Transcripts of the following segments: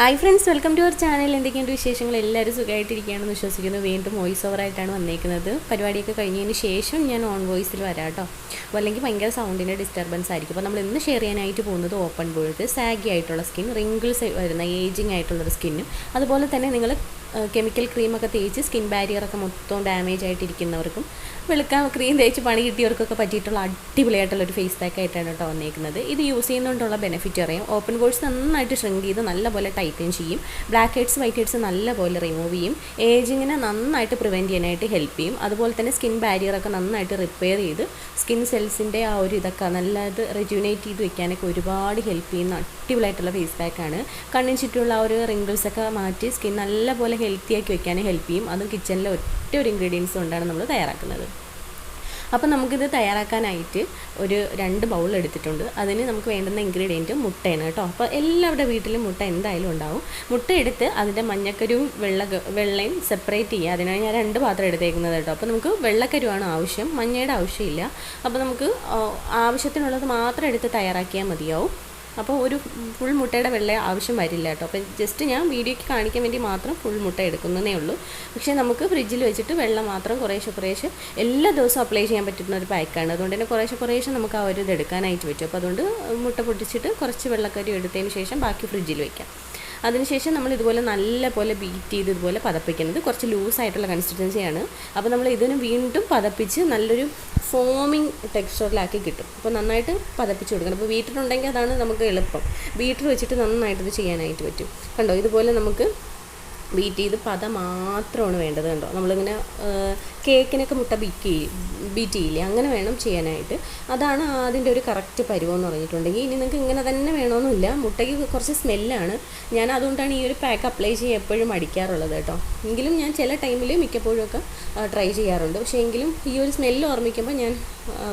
Hi friends welcome to our channel എന്തൊക്കെയുണ്ട് വിശേഷങ്ങൾ? എല്ലാവരും സുഖമായിട്ടിരിക്കുകയാണെന്ന് വിശ്വസിക്കുന്നു. വീണ്ടും വോയിസ് ഓവറായിട്ടാണ് വന്നേക്കുന്നത്. പരിപാടിയൊക്കെ കഴിഞ്ഞതിന് ശേഷം ഞാൻ ഓൺ വോയിസിൽ വരാം കേട്ടോ. അപ്പോൾ അല്ലെങ്കിൽ ഭയങ്കര സൗണ്ടിന്റെ ഡിസ്റ്റർബൻസ് ആയിരിക്കും. അപ്പോൾ നമ്മൾ ഇന്ന് ഷെയർ ചെയ്യാനായിട്ട് പോകുന്നത് ഓപ്പൺ ബോൾട്ട് സാഗി ആയിട്ടുള്ള സ്കിൻ റിങ്കിൾസ് വരുന്ന ഏജിങ് ആയിട്ടുള്ളൊരു സ്കിന്നും അതുപോലെ തന്നെ നിങ്ങൾ കെമിക്കൽ ക്രീമൊക്കെ തേച്ച് സ്കിൻ ബാരിയറൊക്കെ മൊത്തം ഡാമേജ് ആയിട്ടിരിക്കുന്നവർക്കും വെളുക്കാൻ ക്രീം തേച്ച് പണി കിട്ടിയവർക്കൊക്കെ പറ്റിയിട്ടുള്ള അടിപൊളിയായിട്ടുള്ള ഒരു ഫേസ് പാക്ക് ആയിട്ടാണ് കേട്ടോ വന്നേക്കുന്നത്. ഇത് യൂസ് ചെയ്യുന്നതുകൊണ്ടുള്ള ബെനിഫിറ്റ് അറിയാം ഓപ്പൺ ബോൾസ് നന്നായിട്ട് ഷ്രിങ്ക് ചെയ്ത് നല്ലപോലെ ടൈറ്റൻ ചെയ്യും. ബ്ലാക്ക് ഹെഡ്സ് വൈറ്റ് ഹെഡ്സ് നല്ലപോലെ റിമൂവ് ചെയ്യും. ഏജിങ്ങിനെ നന്നായിട്ട് പ്രിവെന്റ് ചെയ്യാനായിട്ട് ഹെൽപ്പ് ചെയ്യും. അതുപോലെ തന്നെ സ്കിൻ ബാരിയറൊക്കെ നന്നായിട്ട് റിപ്പയർ ചെയ്ത് സ്കിൻ സെൽസിന്റെ ആ ഒരു ഇതൊക്കെ നല്ലത് റെജ്യൂനേറ്റ് ചെയ്ത് വെക്കാനൊക്കെ ഒരുപാട് ഹെൽപ്പ് ചെയ്യുന്ന അടിപൊളിയായിട്ടുള്ള ഫേസ് പാക്കാണ് കണ്ണിന് ചുറ്റുമുള്ള ആ ഒരു റിങ്കിൾസൊക്കെ മാറ്റി സ്കിൻ നല്ലപോലെ ഹെൽത്തി ആക്കി വെക്കാൻ ഹെൽപ്പ് ചെയ്യും. അതും കിച്ചണിലെ ഒറ്റ ഒരു ഇൻഗ്രീഡിയൻസ് കൊണ്ടാണ് നമ്മൾ തയ്യാറാക്കുന്നത്. അപ്പോൾ നമുക്കിത് തയ്യാറാക്കാനായിട്ട് ഒരു രണ്ട് ബൗൾ എടുത്തിട്ടുണ്ട്. അതിന് നമുക്ക് വേണ്ടുന്ന ഇൻഗ്രീഡിയന്റ് മുട്ടയാണ് കേട്ടോ. അപ്പോൾ എല്ലാവരുടെ വീട്ടിലും മുട്ട എന്തായാലും ഉണ്ടാവും. മുട്ട എടുത്ത് അതിന്റെ മഞ്ഞക്കരുവും വെള്ള വെള്ളയും സെപ്പറേറ്റ് ചെയ്യുക. അതിനാണ് ഞാൻ രണ്ട് പാത്രം എടുത്തേക്കുന്നത് കേട്ടോ. അപ്പോൾ നമുക്ക് വെള്ളക്കരുവാണ് ആവശ്യം. മഞ്ഞയുടെ ആവശ്യമില്ല. അപ്പോൾ നമുക്ക് ആവശ്യത്തിനുള്ളത് മാത്രം എടുത്ത് തയ്യാറാക്കിയാൽ മതിയാവും. അപ്പോൾ ഒരു ഫുൾ മുട്ടയുടെ വെള്ള ആവശ്യം വരില്ല കേട്ടോ. അപ്പോൾ ജസ്റ്റ് ഞാൻ വീഡിയോയ്ക്ക് കാണിക്കാൻ വേണ്ടി മാത്രം ഫുൾ മുട്ട എടുക്കുന്നതേ ഉള്ളൂ. പക്ഷേ നമുക്ക് ഫ്രിഡ്ജിൽ വെച്ചിട്ട് വെള്ളം മാത്രം കുറേശ്ശെ കുറേശ്ശെ എല്ലാ ദിവസവും അപ്ലൈ ചെയ്യാൻ പറ്റുന്ന ഒരു പാക്കാണ് അതുകൊണ്ട് തന്നെ കുറേശ്ശെ കുറേശ്ശെ നമുക്ക് ആ ഒരു ഇത് എടുക്കാനായിട്ട് പറ്റും. അപ്പോൾ അതുകൊണ്ട് മുട്ട പൊട്ടിച്ചിട്ട് കുറച്ച് വെള്ളക്കരി എടുത്തതിന് ശേഷം ബാക്കി ഫ്രിഡ്ജിൽ വയ്ക്കാം അതിനുശേഷം നമ്മൾ ഇതുപോലെ നല്ല പോലെ ബീറ്റ് ചെയ്ത് ഇതുപോലെ പതപ്പിക്കുന്നത് കുറച്ച് ലൂസായിട്ടുള്ള കൺസിസ്റ്റൻസിയാണ് അപ്പോൾ നമ്മൾ ഇതിന് വീണ്ടും പതപ്പിച്ച് നല്ലൊരു ഫോമിങ് ടെക്സ്ചറിലാക്കി കിട്ടും. അപ്പോൾ നന്നായിട്ട് പതപ്പിച്ച് കൊടുക്കണം. അപ്പോൾ ബീറ്റർ ഉണ്ടെങ്കിൽ അതാണ് നമുക്ക് എളുപ്പം. ബീറ്റർ വെച്ചിട്ട് നന്നായിട്ട് ഇത് ചെയ്യാനായിട്ട് പറ്റും. കണ്ടോ? ഇതുപോലെ നമുക്ക് ബീറ്റ് ചെയ്ത് പത മാത്രമാണ് വേണ്ടത് കണ്ടോ? നമ്മളിങ്ങനെ കേക്കിനൊക്കെ മുട്ട ബീറ്റ് ചെയ്യും ബീറ്റ് ചെയ്യില്ലേ? അങ്ങനെ വേണം ചെയ്യാനായിട്ട്. അതാണ് അതിന്റെ ഒരു കറക്റ്റ് പരുവം എന്ന് പറഞ്ഞിട്ടുണ്ടെങ്കിൽ ഇനി നിങ്ങൾക്ക് ഇങ്ങനെ തന്നെ വേണമെന്നില്ല മുട്ടയ്ക്ക് കുറച്ച് സ്മെല്ലാണ് ഞാൻ അതുകൊണ്ടാണ് ഈ ഒരു പാക്ക് അപ്ലൈ ചെയ്യാൻ എപ്പോഴും അടിക്കാറുള്ളത് കേട്ടോ. എങ്കിലും ഞാൻ ചില ടൈമിൽ മിക്കപ്പോഴും ഒക്കെ ട്രൈ ചെയ്യാറുണ്ട്. പക്ഷേ എങ്കിലും ഈ ഒരു സ്മെല്ല് ഓർമ്മിക്കുമ്പോൾ ഞാൻ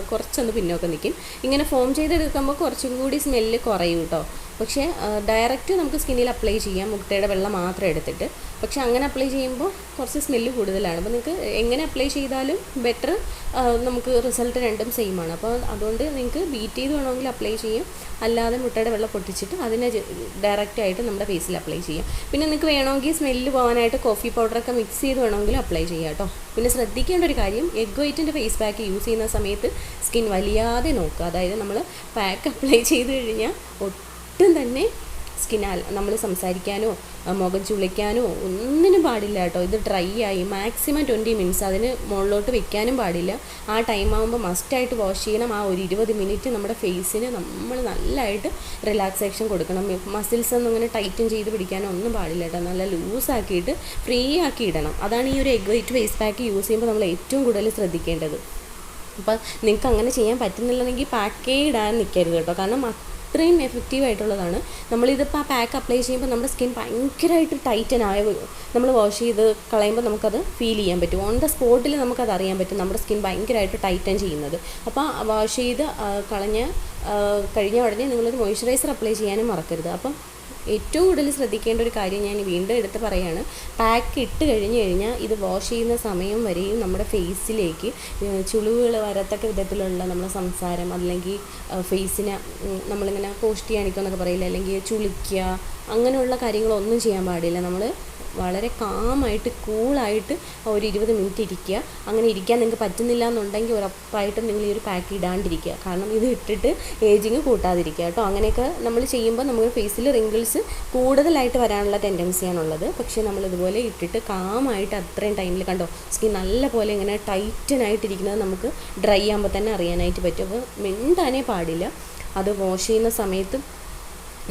കുറച്ചൊന്ന് പിന്നോക്കം നിൽക്കും ഇങ്ങനെ ഫോം ചെയ്തെടുക്കുമ്പോൾ കുറച്ചും കൂടി സ്മെല്ല് കുറയും കേട്ടോ. പക്ഷേ ഡയറക്റ്റ് നമുക്ക് സ്കിന്നിൽ അപ്ലൈ ചെയ്യാം. മുട്ടയുടെ വെള്ളം മാത്രം എടുത്തിട്ട്. പക്ഷേ അങ്ങനെ അപ്ലൈ ചെയ്യുമ്പോൾ കുറച്ച് സ്മെല്ല് കൂടുതലാണ്. അപ്പോൾ നിങ്ങൾക്ക് എങ്ങനെ അപ്ലൈ ചെയ്താലും ബെറ്റർ നമുക്ക് റിസൾട്ട് രണ്ടും സെയിം ആണ്. അപ്പോൾ അതുകൊണ്ട് നിങ്ങൾക്ക് ബീറ്റ് ചെയ്ത് വേണമെങ്കിൽ അപ്ലൈ ചെയ്യും. അല്ലാതെ മുട്ടയുടെ വെള്ളം പൊട്ടിച്ചിട്ട് അതിനെ ഡയറക്റ്റ് ആയിട്ട് നമ്മുടെ ഫേസിൽ അപ്ലൈ ചെയ്യാം. പിന്നെ നിങ്ങൾക്ക് വേണമെങ്കിൽ സ്മെല്ല് പോകാനായിട്ട് കോഫി പൗഡറൊക്കെ മിക്സ് ചെയ്ത് വേണമെങ്കിൽ അപ്ലൈ ചെയ്യാം കേട്ടോ. പിന്നെ ശ്രദ്ധിക്കേണ്ട ഒരു കാര്യം എഗ് വൈറ്റിന്റെ ഫേസ് പാക്ക് യൂസ് ചെയ്യുന്ന സമയത്ത് സ്കിൻ വലിയാതെ നോക്കുക. അതായത് നമ്മൾ പാക്ക് അപ്ലൈ ചെയ്ത് കഴിഞ്ഞാൽ ഒട്ടും തന്നെ സ്കിനാൽ നമ്മൾ സംസാരിക്കാനോ മുഖം ചുളിക്കാനോ ഒന്നിനും പാടില്ല കേട്ടോ. ഇത് ഡ്രൈ ആയി മാക്സിമം ട്വന്റി മിനിറ്റ്സ് അതിന് മുകളിലോട്ട് വെക്കാനും പാടില്ല. ആ ടൈം ആകുമ്പോൾ മസ്റ്റായിട്ട് വാഷ് ചെയ്യണം. ആ ഒരു ഇരുപത് മിനിറ്റ് നമ്മുടെ ഫേസിന് നമ്മൾ നല്ലതായിട്ട് റിലാക്സേഷൻ കൊടുക്കണം. മസിൽസ് ഒന്നും ഇങ്ങനെ ടൈറ്റൻ ചെയ്ത് പിടിക്കാനോ ഒന്നും പാടില്ല കേട്ടോ. നല്ല ലൂസാക്കിയിട്ട് ഫ്രീ ആക്കി ഇടണം. അതാണ് ഈ ഒരു egg white face pack use ചെയ്യുമ്പോൾ നമ്മൾ ഏറ്റവും കൂടുതൽ ശ്രദ്ധിക്കേണ്ടത്. അപ്പം നിങ്ങൾക്ക് അങ്ങനെ ചെയ്യാൻ പറ്റുന്നില്ലെങ്കിൽ പാക്കേ ഇടാൻ നിൽക്കരുത് കേട്ടോ. കാരണം അത്രയും എഫക്റ്റീവ് ആയിട്ടുള്ളതാണ് നമ്മളിതിപ്പോൾ ആ പാക്ക് അപ്ലൈ ചെയ്യുമ്പോൾ നമ്മുടെ സ്കിൻ ഭയങ്കരമായിട്ട് ടൈറ്റൻ ആയ നമ്മൾ വാഷ് ചെയ്ത് കളയുമ്പോൾ നമുക്കത് ഫീൽ ചെയ്യാൻ പറ്റും. ഓൺ ദ സ്പോട്ടിൽ നമുക്കത് അറിയാൻ പറ്റും. നമ്മുടെ സ്കിൻ ഭയങ്കരമായിട്ട് ടൈറ്റൻ ചെയ്യുന്നത്. അപ്പോൾ വാഷ് ചെയ്ത് കളഞ്ഞ് കഴിഞ്ഞ ഉടനെ നിങ്ങളൊരു മോയ്സ്ചറൈസർ അപ്ലൈ ചെയ്യാനും മറക്കരുത്. അപ്പം ഏറ്റവും കൂടുതൽ ശ്രദ്ധിക്കേണ്ട ഒരു കാര്യം ഞാൻ വീണ്ടും എടുത്ത് പറയുകയാണ് പാക്ക് ഇട്ട് കഴിഞ്ഞ് കഴിഞ്ഞാൽ ഇത് വാഷ് ചെയ്യുന്ന സമയം വരെയും നമ്മുടെ ഫേസിലേക്ക് ചുളിവുകൾ വരത്തക്ക വിധത്തിലുള്ള നമ്മുടെ സംസാരം അല്ലെങ്കിൽ ഫേസിനെ നമ്മളിങ്ങനെ കോഷ്ടി കാണിക്കുക എന്നൊക്കെ പറയില്ല? അല്ലെങ്കിൽ ചുളിക്കുക അങ്ങനെയുള്ള കാര്യങ്ങളൊന്നും ചെയ്യാൻ പാടില്ല. നമ്മൾ വളരെ കാമായിട്ട് കൂളായിട്ട് ഒരു ഇരുപത് മിനിറ്റ് ഇരിക്കുക. അങ്ങനെ ഇരിക്കാൻ നിങ്ങൾക്ക് പറ്റുന്നില്ല എന്നുണ്ടെങ്കിൽ ഉറപ്പായിട്ടും നിങ്ങൾ ഈ ഒരു പാക്ക് ഇടാണ്ടിരിക്കുക. കാരണം ഇത് ഇട്ടിട്ട് ഏജിങ് കൂട്ടാതിരിക്കുക കേട്ടോ. അങ്ങനെയൊക്കെ നമ്മൾ ചെയ്യുമ്പോൾ നമ്മുടെ ഫേസിൽ റിങ്കിൾസ് കൂടുതലായിട്ട് വരാനുള്ള ടെൻഡൻസിയാണുള്ളത് പക്ഷേ നമ്മൾ ഇതുപോലെ ഇട്ടിട്ട് കാമായിട്ട് അത്രയും ടൈമിൽ കണ്ടോ സ്കിൻ നല്ല പോലെ ഇങ്ങനെ ടൈറ്റനായിട്ടിരിക്കുന്നത് നമുക്ക് ഡ്രൈ ആകുമ്പോൾ തന്നെ അറിയാനായിട്ട് പറ്റും. അപ്പോൾ മിണ്ടാനേ പാടില്ല. അത് വാഷ് ചെയ്യുന്ന സമയത്ത്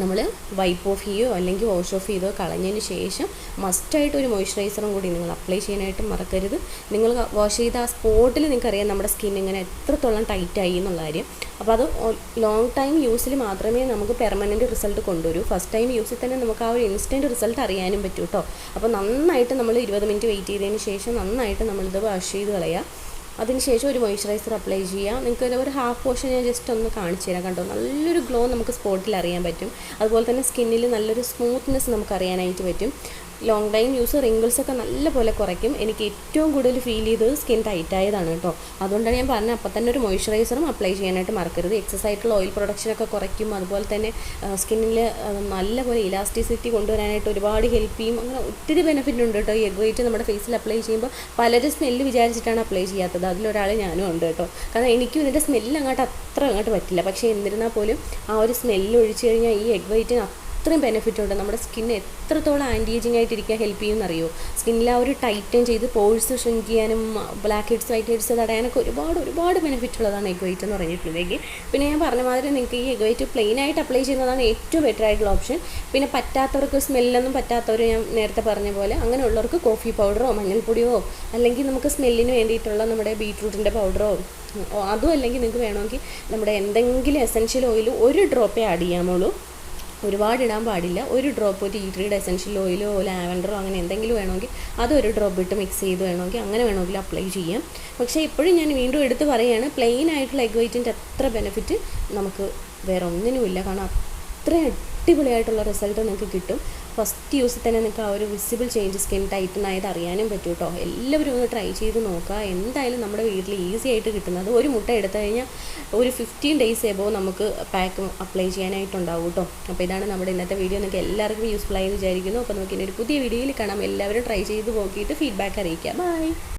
നമ്മൾ വൈപ്പ് ഓഫ് ചെയ്യുകയോ അല്ലെങ്കിൽ വാഷ് ഓഫ് ചെയ്തോ കളഞ്ഞതിന് ശേഷം മസ്റ്റായിട്ട് ഒരു മോയ്സ്ചറൈസറും കൂടി നിങ്ങൾ അപ്ലൈ ചെയ്യാനായിട്ട് മറക്കരുത്. നിങ്ങൾ വാഷ് ചെയ്ത ആ സ്പോട്ടിൽ നിങ്ങൾക്കറിയാം നമ്മുടെ സ്കിൻ ഇങ്ങനെ എത്രത്തോളം ടൈറ്റായി എന്നുള്ള കാര്യം. അപ്പോൾ അത് ലോങ് ടൈം യൂസിൽ മാത്രമേ നമുക്ക് പെർമനന്റ് റിസൾട്ട് കൊണ്ടുവരൂ. ഫസ്റ്റ് ടൈം യൂസിൽ തന്നെ നമുക്ക് ആ ഒരു ഇൻസ്റ്റന്റ് റിസൾട്ട് അറിയാനും പറ്റൂ കേട്ടോ അപ്പോൾ നന്നായിട്ട് നമ്മൾ ഇരുപത് മിനിറ്റ് വെയിറ്റ് ചെയ്തതിന് ശേഷം നന്നായിട്ട് നമ്മളിത് വാഷ് ചെയ്ത് കളയുക അതിനുശേഷം ഒരു മോയ്സ്ചറൈസർ അപ്ലൈ ചെയ്യാം നിങ്ങൾക്ക് ഒരു ഹാഫ് പോർഷൻ ഞാൻ ജസ്റ്റ് ഒന്ന് കാണിച്ചു തരാം കണ്ടോ? നല്ലൊരു ഗ്ലോ നമുക്ക് സ്പോട്ടിൽ അറിയാൻ പറ്റും. അതുപോലെ തന്നെ സ്കിന്നിൽ നല്ലൊരു സ്മൂത്ത്നെസ് നമുക്ക് അറിയാനായിട്ട് പറ്റും. ലോങ് ടൈം യൂസ് റിങ്കിൾസ് ഒക്കെ നല്ല പോലെ കുറയ്ക്കും. എനിക്ക് ഏറ്റവും കൂടുതൽ ഫീൽ ചെയ്തത് സ്കിൻ ടൈറ്റ് ആയതാണ് കേട്ടോ. അതുകൊണ്ടാണ് ഞാൻ പറഞ്ഞത് അപ്പം തന്നെ ഒരു മോയ്സ്ചറൈസറും അപ്ലൈ ചെയ്യാനായിട്ട് മറക്കരുത്. എക്സസ് ആയിട്ടുള്ള ഓയിൽ പ്രൊഡക്ഷനൊക്കെ കുറയ്ക്കും. അതുപോലെ തന്നെ സ്കിന്നിൽ നല്ലപോലെ ഇലാസ്റ്റിസിറ്റി കൊണ്ടുവരാനായിട്ട് ഒരുപാട് ഹെൽപ്പ് ചെയ്യും. അങ്ങനെ ഒത്തിരി ബെനിഫിറ്റ് ഉണ്ട് കേട്ടോ. ഈ എഗ് വൈറ്റ് നമ്മുടെ ഫേസിൽ അപ്ലൈ ചെയ്യുമ്പോൾ പലരും സ്മെല്ല് വിചാരിച്ചിട്ടാണ് അപ്ലൈ ചെയ്യാത്തത്. അതിലൊരാൾ ഞാനും ഉണ്ട് കേട്ടോ. കാരണം എനിക്കും ഇതിന്റെ സ്മെല്ല് അങ്ങോട്ട് അത്ര അങ്ങോട്ട് പറ്റില്ല. പക്ഷേ എന്നിരുന്നാൽ പോലും ആ ഒരു സ്മെല്ല് ഒഴിച്ചു കഴിഞ്ഞാൽ ഈ എഗ് വൈറ്റിന് അത്രയും ബെനിഫിറ്റ് ഉണ്ട്. നമ്മുടെ സ്കിന്ന് എത്രത്തോളം ആന്റി ഏജിങ് ആയിട്ടിരിക്കാൻ ഹെൽപ്പ് ചെയ്യുമെന്നറിയോ? സ്കിന്നിൽ ആ ഒരു ടൈറ്റൻ ചെയ്ത് പോഴ്സ് ഷ്രിങ്ക് ചെയ്യാനും ബ്ലാക്ക് ഹെഡ്സ് വൈറ്റ് ഹെഡ്സ് തടയാനൊക്കെ ഒരുപാട് ഒരുപാട് ബെനിഫിറ്റ് ഉള്ളതാണ് എഗ് വൈറ്റ് എന്ന് പറഞ്ഞിട്ടുണ്ടെങ്കിൽ. പിന്നെ ഞാൻ പറഞ്ഞ മാതിരി നിങ്ങൾക്ക് ഈ എഗ് വൈറ്റ് പ്ലെയിൻ ആയിട്ട് അപ്ലൈ ചെയ്യുന്നതാണ് ഏറ്റവും ബെറ്റർ ആയിട്ടുള്ള ഓപ്ഷൻ പിന്നെ പറ്റാത്തവർക്ക് സ്മെല്ലൊന്നും പറ്റാത്തവർ ഞാൻ നേരത്തെ പറഞ്ഞ പോലെ അങ്ങനെയുള്ളവർക്ക് കോഫി പൗഡറോ മഞ്ഞൾപ്പൊടിയോ അല്ലെങ്കിൽ നമുക്ക് സ്മെല്ലിന് വേണ്ടിയിട്ടുള്ള നമ്മുടെ ബീട്രൂട്ടിന്റെ പൗഡറോ അതും അല്ലെങ്കിൽ നിങ്ങൾക്ക് വേണമെങ്കിൽ നമ്മുടെ എന്തെങ്കിലും എസെൻഷ്യൽ ഓയിൽ ഒരു ഡ്രോപ്പേ ആഡ് ചെയ്യാമുള്ളൂ ഒരുപാട് ഇടാൻ പാടില്ല. ഒരു ഡ്രോപ്പ് ടീ ട്രീയുടെ എസെൻഷ്യൽ ഓയിലോ ലാവൻഡറോ അങ്ങനെ എന്തെങ്കിലും വേണമെങ്കിൽ അതൊരു ഡ്രോപ്പ് ഇട്ട് മിക്സ് ചെയ്ത് വേണമെങ്കിൽ അങ്ങനെ വേണമെങ്കിൽ അപ്ലൈ ചെയ്യാം. പക്ഷേ ഇപ്പോഴും ഞാൻ വീണ്ടും എടുത്ത് പറയുകയാണ് പ്ലെയിൻ ആയിട്ടുള്ള എഗ് വൈറ്റിന്റെ അത്ര ബെനിഫിറ്റ് നമുക്ക് വേറെ ഒന്നിനുമില്ല. കാരണം അത്രയും അടിപൊളിയായിട്ടുള്ള റിസൾട്ട് നിങ്ങൾക്ക് കിട്ടും. ഫസ്റ്റ് യൂസിൽ തന്നെ നിങ്ങൾക്ക് ആ ഒരു വിസിബിൾ ചേഞ്ച് സ്കിൻ ടൈറ്റൻ ആയത് അറിയാനും പറ്റും കേട്ടോ എല്ലാവരും ഒന്ന് ട്രൈ ചെയ്ത് നോക്കുക എന്തായാലും നമ്മുടെ വീട്ടിൽ ഈസി ആയിട്ട് കിട്ടുന്നത് ഒരു മുട്ട എടുത്തു കഴിഞ്ഞാൽ ഒരു ഫിഫ്റ്റീൻ ഡേയ്സ് എബോ നമുക്ക് പാക്ക് അപ്ലൈ ചെയ്യാനായിട്ടുണ്ടാവും കേട്ടോ അപ്പോൾ ഇതാണ് നമ്മുടെ ഇന്നത്തെ വീഡിയോ നിങ്ങൾക്ക് എല്ലാവർക്കും യൂസ്ഫുൾ ആയി വിചാരിക്കുന്നു. അപ്പോൾ നമുക്ക് ഇനി ഒരു പുതിയ വീഡിയോയിൽ കാണാം. എല്ലാവരും ട്രൈ ചെയ്ത് നോക്കിയിട്ട് ഫീഡ്ബാക്ക് അറിയിക്കാം. ബൈ